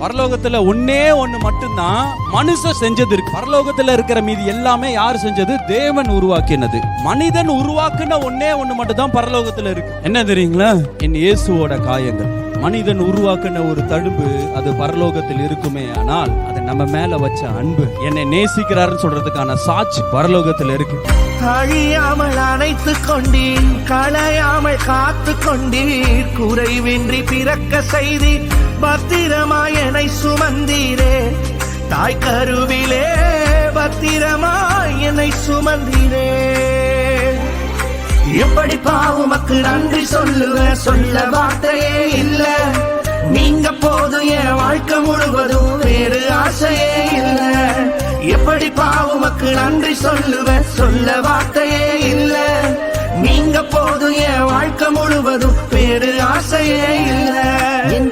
பரலோகத்துல ஒன்னே ஒண்ணு மட்டும்தான் மனுஷன் செஞ்சது இருக்கு. பரலோகத்துல இருக்கிற மீதி எல்லாமே யார் செஞ்சது? தேவன் உருவாக்கினது. மனிதன் உருவாக்குன ஒன்னே ஒண்ணு மட்டும் தான் பரலோகத்துல இருக்கு. என்ன தெரியுங்களா? என் இயேசுவோட காயங்கள். மனிதன் உருவாக்குன ஒரு தழும்பு அது பரலோகத்தில் இருக்குமே ஆனால் அது நம்ம மேல வச்ச அன்பு என்னை நேசிக்கிறாருன்னு சொல்றதுக்கான சாட்சி பரலோகத்தில் இருக்கு. அழியாமல் அணைத்து கொண்டீர். களையாமல் காத்து கொண்டீர் குறைவின்றி பிறக்க செய்தி பத்திரமா என்னை சுமந்தீரே. தாய் கருவிலே பத்திரமா என்னை சுமந்தீரே. எப்படி பாவுமக்கு நன்றி சொல்லுவ சொல்ல வார்த்தையே இல்ல. நீங்க போதும் என் வாழ்க்கை முழுவதும் வேறு ஆசையே இல்ல. எப்படி பாவுமக்கு நன்றி சொல்லுவ சொல்ல வார்த்தையே இல்ல. நீங்க போதும் வேறு ஆசையே இல்லை. என்